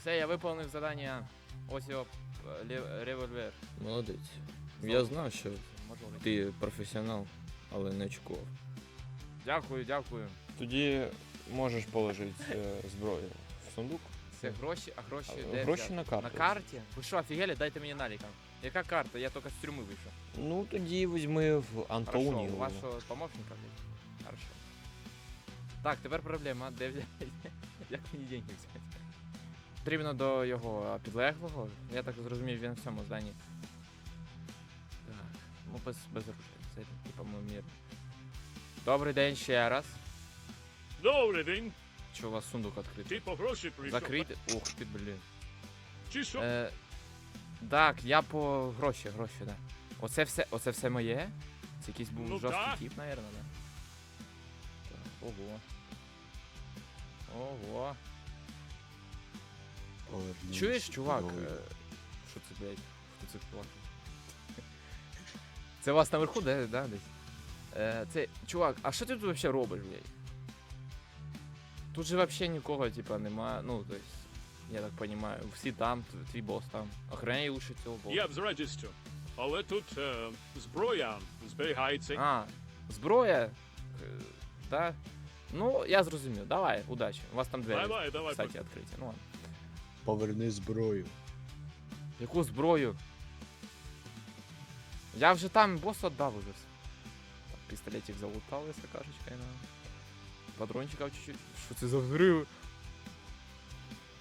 Все, я виповнив завдання. Ось його е, револьвер. Молодець. Я знав, що Можливо. ти професіонал, але не очікував. Дякую, дякую. Тоді можеш положити е, зброю в сундук. Це гроші, а гроші А, де гроші взяти? на карту. На карті? Ви що, офігели? Дайте мені наліка. Яка карта? Я тільки з тюрми вийшов. Ну тоді візьми в Хорошо, Антонію. у вашого помощника, блядь. Хорошо. Так, тепер проблема, де взяти? Як мені деньги взяти? Потрібно до його підлеглого. Я так зрозумів, він в цьому зданні. Так, ну без, без оружия. Це типа мір. Добрий день ще раз. Добрий день. Чи у вас сундук відкритий? Ти по гроші прийшов? Закритий? Ух ти, блін. Чи що? Е, так, я по гроші, гроші, да. Оце все, оце все моє? Це якийсь був Ну, жорсткий так. тип, наверное, да? Так, ого. Ого. Чуєш, чувак? е, Що це, блядь? Хто це чувак? Це вас наверху, де, да, десь? Е, це, чувак, а що ти тут вообще робиш, блядь? Тут же вообще нікого, типа, немає, ну, то есть, я так понимаю, всі там, твій бос там. Охраняй лучше цього боса. Я б з радістю. Але тут е, зброя зберігається. А, зброя? Е, Да? Ну, я зрозумів. Давай, удачі. У вас там двері, Давай, давай. кстати, відкриті. Ну ладно. Поверни зброю. Яку зброю? Я вже там босс віддав уже. пістолетик залутав, якщо кашечкою на. Патрончиків чуть-чуть. Що це за взриви?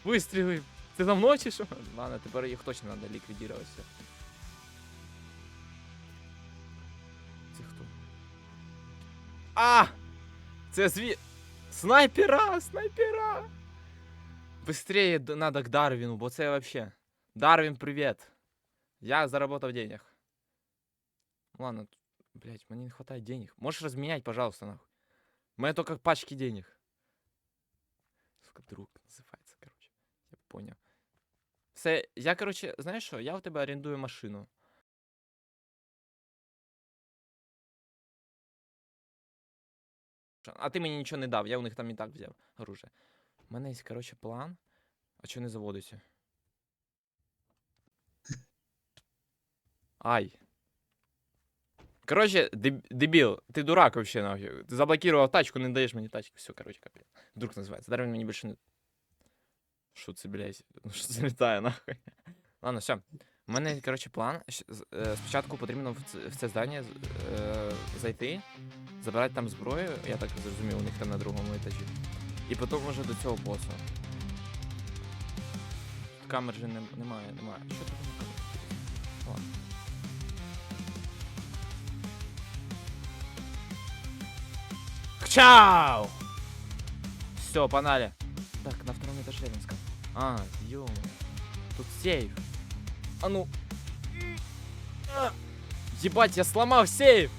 Вистріли! Це за мною чи що? Ладно, тепер їх точно треба ліквідувати все. Це хто? А! Це зві... Снайпера! Снайпера! Быстрее д- надо к Дарвину, бо це вообще. Дарвин, привет. Я заработал денег. Ладно, т- блядь, мне не хватает денег. Можешь разменять, пожалуйста, нахуй. У меня только пачки денег. Сука, друг называется, короче. Я понял. Все, я, короче, знаешь что, я у тебя арендую машину. А ти мені нічого не дав, я у них там і так взяв оружие. У мене є, короче, план. А чого не заводиться? Ай. Короче, деб- дебил, ты дурак вообще, нахуй. Ты заблокировал тачку, не даешь мне тачку. Все, короче, капец. Друг называется. Дарвин мне больше не... Що це, блядь? Ну що це літає, нахуй? Ладно, все. У мене, короче, план. Щ- з- е, Спочатку потрібно в це, в це здання з- е, зайти, забирати там зброю, я так зрозумів, у них там на другому етажі. І потім вже до цього босу. Камер же нем- немає, немає. Що тут на камері? Ладно. Чау! Все, погнали. Так, на втором этаже рядом сказал. А, ё Тут сейф. А ну. А! Ебать, я сломал сейф!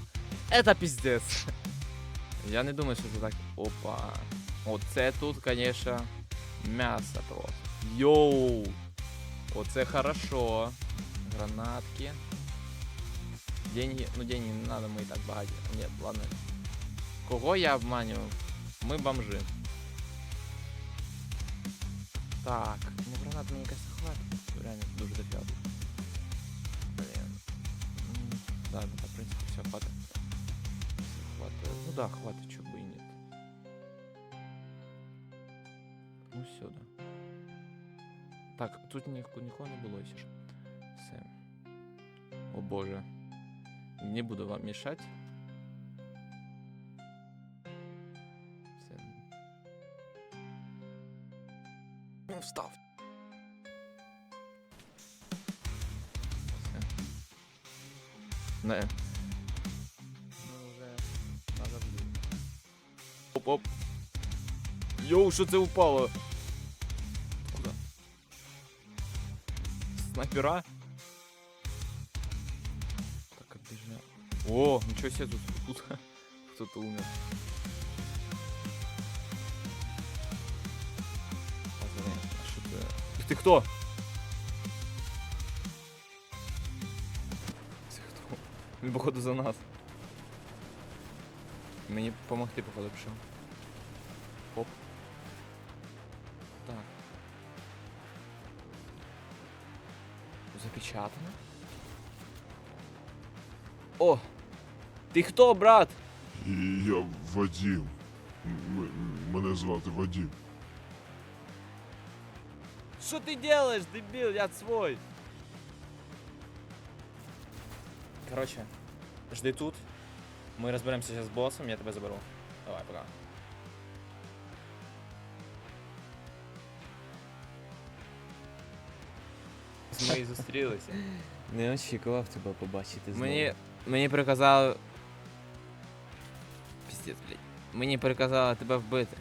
Это пиздец. Я не думаю, що це так. Опа. Оце тут, конечно, м'ясо просто. Йоу! Оце хорошо. Гранатки. Деньги, ну деньги не надо, мы и так багаті. Нет, ладно. Кого я обманював? Ми бомжи. Так, ну гранат мені якось хватить. Реально дуже дофіга. тут. Блін. М, Да, да, в принципе, все хватит. Все хватит. Ну да, хватит, чего И. Ну сюда. Так, тут нікого не було ще. Все. О боже. Не буду вам мешать. Все. Ну, встав. Все. Не. Ну, вже. Оп-оп. Йоу, що це упало? Снайпера? Так, оббежа. О, ничего себе тут. Тут кто-то умер. Пацаны, а что ты? Ты кто? Це хто? Він, походу, за нас. Мені помогти, походу, пішов. Запечатано. О! Ти хто, брат? І я Вадім. М- м- мене звати Вадім. Що ти делаешь, дебіл, я свой. Короче, жди тут. Ми розберемося зараз з босом, я тебе заберу. Давай, пока. Ми і зустрілися. Не очікував тебе побачити знову. Мені, мені приказали. Піздець, блядь. Мені приказали тебе вбити.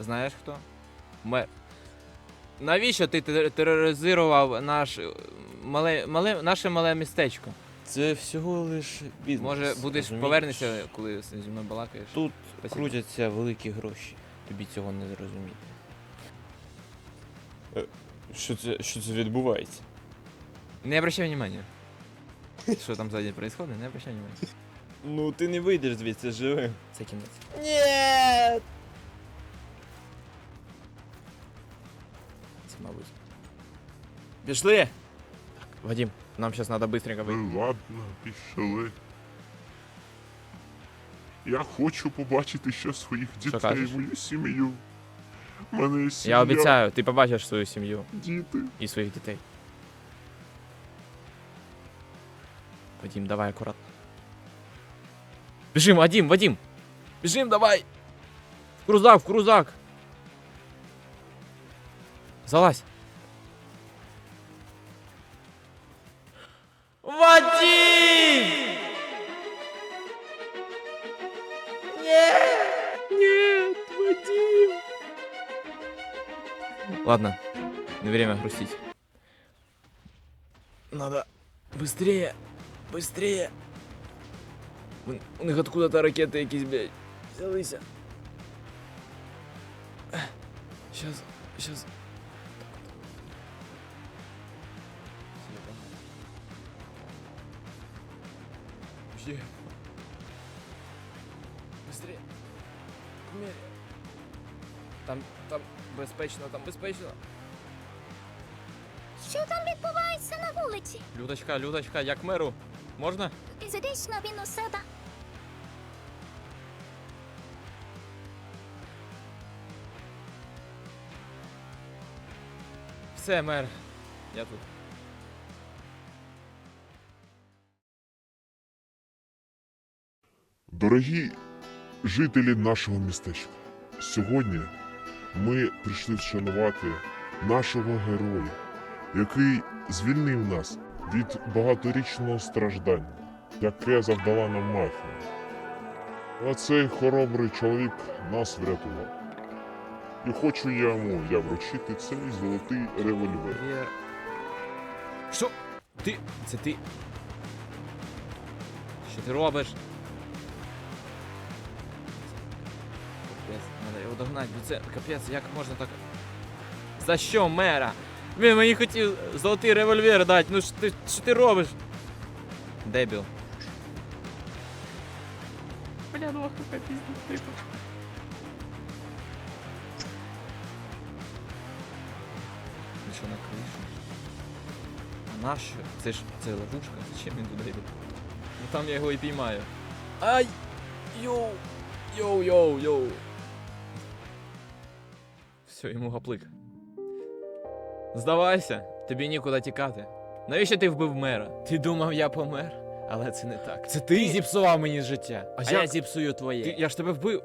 Знаєш хто? Мер. Навіщо ти тер- тероризував наш е, мале, мале, наше мале містечко? Це всього лиш бізнес. Може, будеш розумієш? повернешся, коли зі мною балакаєш? Тут Спасибо. крутяться великі гроші. Тобі цього не зрозуміти. Що це, що це відбувається? Не обращай внимания. Що там сзади происходит, не обращай внимания. Ну, ти не вийдеш звідси живим. Це кінець. Ні! Це, мабуть. Пішли! Так, Вадим, нам зараз треба быстренько вийти. Ну ладно, пішли. Я хочу побачити ще своїх дітей, кажеш? мою сім'ю. У мене є сім'я, Я обіцяю, ти побачиш свою сім'ю діти. і своїх дітей. Вадим, давай акуратно. Біжим, Вадим, Вадим! Біжим, давай! В крузак, в крузак! Залазь! Вадим! Ладно, не время грустить. Надо быстрее, быстрее. У, них откуда-то ракети якісь, блядь, взялися. Сейчас, сейчас. Жди. Быстрее. Мере. Там, там безпечно, там безпечно. Що там відбувається на вулиці? Людочка, Людочка, як меру. Можна? Фізична він у себе. Все, мер. Я тут. Дорогі жителі нашого містечка, сьогодні ми прийшли вшанувати нашого героя, який звільнив нас від багаторічного страждання, яке завдала нам мафія. А цей хоробрий чоловік нас врятував. І хочу я йому я вручити цей золотий револьвер. Вер. Що? Ти. Це ти. Що ти робиш? Треба його догнати, бо це капець, як можна так. За що, мера? Він мені хотів золотий револьвер дати. Ну що ти, що ти робиш? Дебіл. Бля, ну охука пізніше. Ти що на кришу? А нащо? Це ж це ловушка, зачем він туди йде? Ну там я його і піймаю. Ай! Йоу! Йоу, йоу, йоу! Все, йому гаплик. Здавайся, тобі нікуди тікати. Навіщо ти вбив мера? Ти думав, я помер? Але це не так. Це ти, зіпсував мені життя. А, я я зіпсую твоє. Ти, я ж тебе вбив.